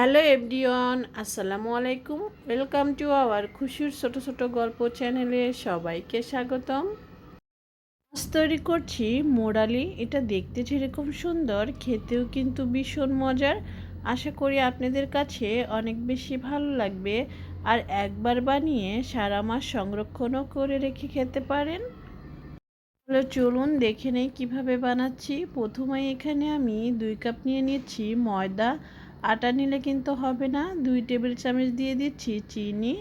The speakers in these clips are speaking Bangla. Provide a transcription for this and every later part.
হ্যালো এভরিওয়ান, আসসালামু আলাইকুম। ওয়েলকাম টু আওয়ার খুশির ছোট ছোট গল্প চ্যানেলে সবাইকে স্বাগতম। আজ তৈরি করছি, মোরালি। এটা দেখতে যেরকম সুন্দর, খেতেও কিন্তু ভীষণ মজার। আশা করি আপনাদের কাছে অনেক বেশি ভালো লাগবে। আর একবার বানিয়ে সারা মাস সংরক্ষণও করে রেখে খেতে পারেন। তাহলে চলুন দেখে নেই কীভাবে বানাচ্ছি। প্রথমে এখানে আমি দুই কাপ নিয়ে নিচ্ছি ময়দা আটা নিলে কিন্তু হবে না। দুই টেবিল চামচ দিয়ে দিচ্ছি চিনি,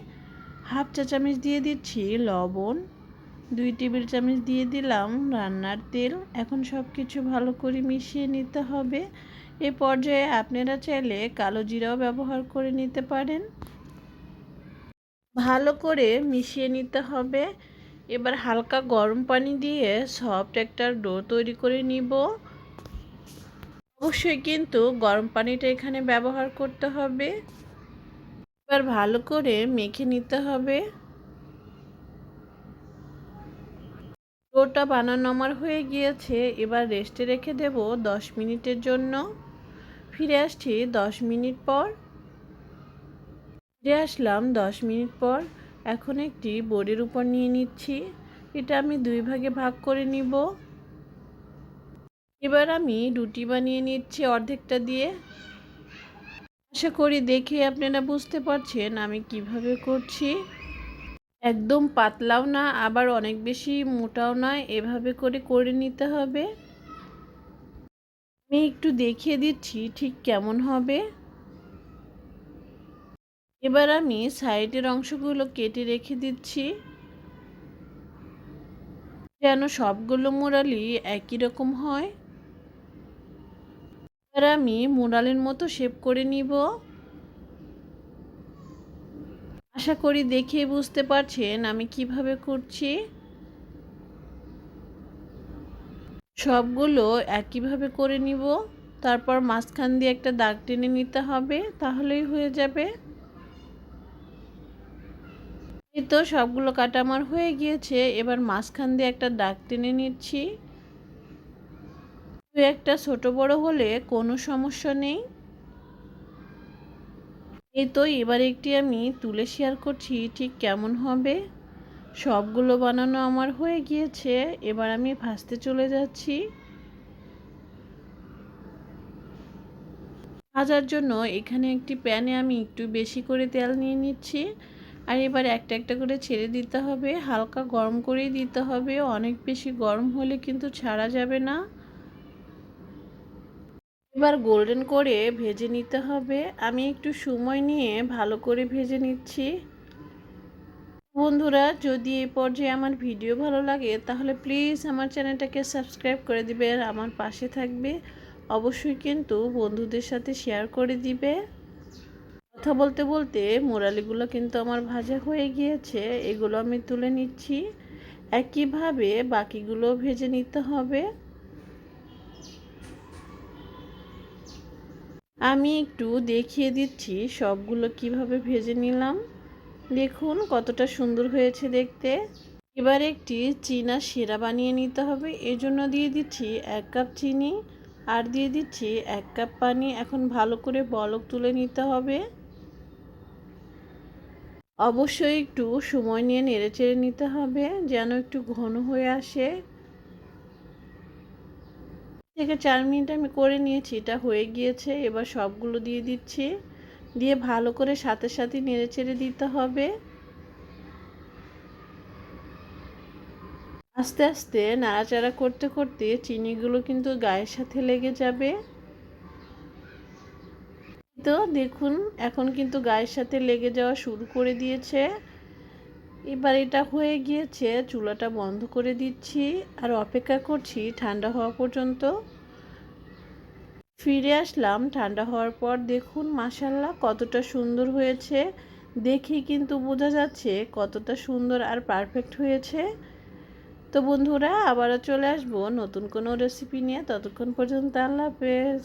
হাফ চা চামচ দিয়ে দিচ্ছি লবণ, দুই টেবিল চামচ দিয়ে দিলাম রান্নার তেল। এখন সব কিছু ভালো করে মিশিয়ে নিতে হবে। এ পর্যায়ে আপনারা চাইলে কালো জিরাও ব্যবহার করে নিতে পারেন। ভালো করে মিশিয়ে নিতে হবে। এবার হালকা গরম পানি দিয়ে সফট একটা ডো তৈরি করে নিব। অবশ্যই কিন্তু গরম পানিটা এখানে ব্যবহার করতে হবে। এবার ভালো করে মেখে নিতে হবে। ডোটা বানানো আমার হয়ে গিয়েছে। এবার রেস্টে রেখে দেব দশ মিনিটের জন্য। ফিরে আসছি দশ মিনিট পর। ফিরে আসলাম দশ মিনিট পর। এখন একটি বোর্ডের উপর নিয়ে নিচ্ছি। এটা আমি দুই ভাগে ভাগ করে নিব। এবার আমি রুটি বানিয়ে নিচ্ছি অর্ধেকটা দিয়ে। আশা করি দেখে আপনারা বুঝতে পারছেন আমি কীভাবে করছি। একদম পাতলাও না, আবার অনেক বেশি মোটাও নয় এভাবে করে করে নিতে হবে। আমি একটু দেখিয়ে দিচ্ছি ঠিক কেমন হবে। এবার আমি সাইডের অংশগুলো কেটে রেখে দিচ্ছি। যেন সবগুলো মোড়ালি একই রকম হয়। এবার আমি মোড়ালের মতো শেপ করে নিব। আশা করি দেখে বুঝতে পারছেন আমি কীভাবে করছি। সবগুলো একইভাবে করে নিব। তারপর মাঝখান দিয়ে একটা দাগ টেনে নিতে হবে, তাহলেই হয়ে যাবে। এই তো সবগুলো কাটা আমার হয়ে গিয়েছে, এবার মাঝখান দিয়ে একটা দাগ টেনে নিচ্ছি। দু একটা ছোট বড় হলে কোনো সমস্যা নেই। এই তো এবার একটি আমি তুলে শেয়ার করছি, ঠিক কেমন হবে? সবগুলো বানানো আমার হয়ে গিয়েছে, এবার আমি ভাজতে চলে যাচ্ছি। ভাজার জন্য এখানে একটি প্যানে আমি একটু বেশি করে তেল নিয়ে নিচ্ছি। আর এবার একটা একটা করে ছেড়ে দিতে হবে, হালকা গরম করেই দিতে হবে। অনেক বেশি গরম হলে কিন্তু ছাড়া যাবে না। এবার গোল্ডেন করে ভেজে নিতে হবে। আমি একটু সময় নিয়ে ভালো করে ভেজে নিচ্ছি। বন্ধুরা, যদি এই পর্যায়ে আমার ভিডিও ভালো লাগে, তাহলে প্লিজ আমার চ্যানেলটাকে সাবস্ক্রাইব করে দিবে আর আমার পাশে থাকবে। অবশ্যই কিন্তু বন্ধুদের সাথে শেয়ার করে দিবে। কথা বলতে বলতে মোরালিগুলো কিন্তু আমার ভাজা হয়ে গিয়েছে, এগুলো আমি তুলে নিচ্ছি। একইভাবে বাকিগুলো ভেজে নিতে হবে। আমি একটু দেখিয়ে দিচ্ছি সবগুলো কীভাবে ভেজে নিলাম। দেখুন কতটা সুন্দর হয়েছে দেখতে। এবার একটি চীনা সেরা বানিয়ে নিতে হবে। এজন্য দিয়ে দিচ্ছি এক কাপ চিনি আর দিয়ে দিচ্ছি এক কাপ পানি। এখন ভালো করে বলক তুলে নিতে হবে। অবশ্যই একটু সময় নিয়ে নেড়ে চেড়ে নিতে হবে যেন একটু ঘন হয়ে আসে। থেকে চার মিনিট আমি করে নিয়েছি, এটা হয়ে গিয়েছে, এবার সবগুলো দিয়ে দিচ্ছি। দিয়ে ভালো করে সাথে সাথে নেড়ে চেড়ে দিতে হবে। আস্তে আস্তে নাড়াচাড়া করতে করতে চিনিগুলো কিন্তু গায়ের সাথে লেগে যাবে। তো দেখুন, এখন কিন্তু গায়ের সাথে লেগে যাওয়া শুরু করে দিয়েছে। এবার এটা হয়ে গিয়েছে, চুলাটা বন্ধ করে দিচ্ছি আর অপেক্ষা করছি ঠান্ডা হওয়া পর্যন্ত। ফিরে আসলাম, ঠান্ডা হওয়ার পর দেখুন মাসাল্লাহ কতটা সুন্দর হয়েছে। দেখি কিন্তু বোঝা যাচ্ছে কতটা সুন্দর আর পারফেক্ট হয়েছে। তো বন্ধুরা, আবারও চলে আসব নতুন কোনো রেসিপি নিয়ে। ততক্ষণ পর্যন্ত আল্লাহ হাফেজ।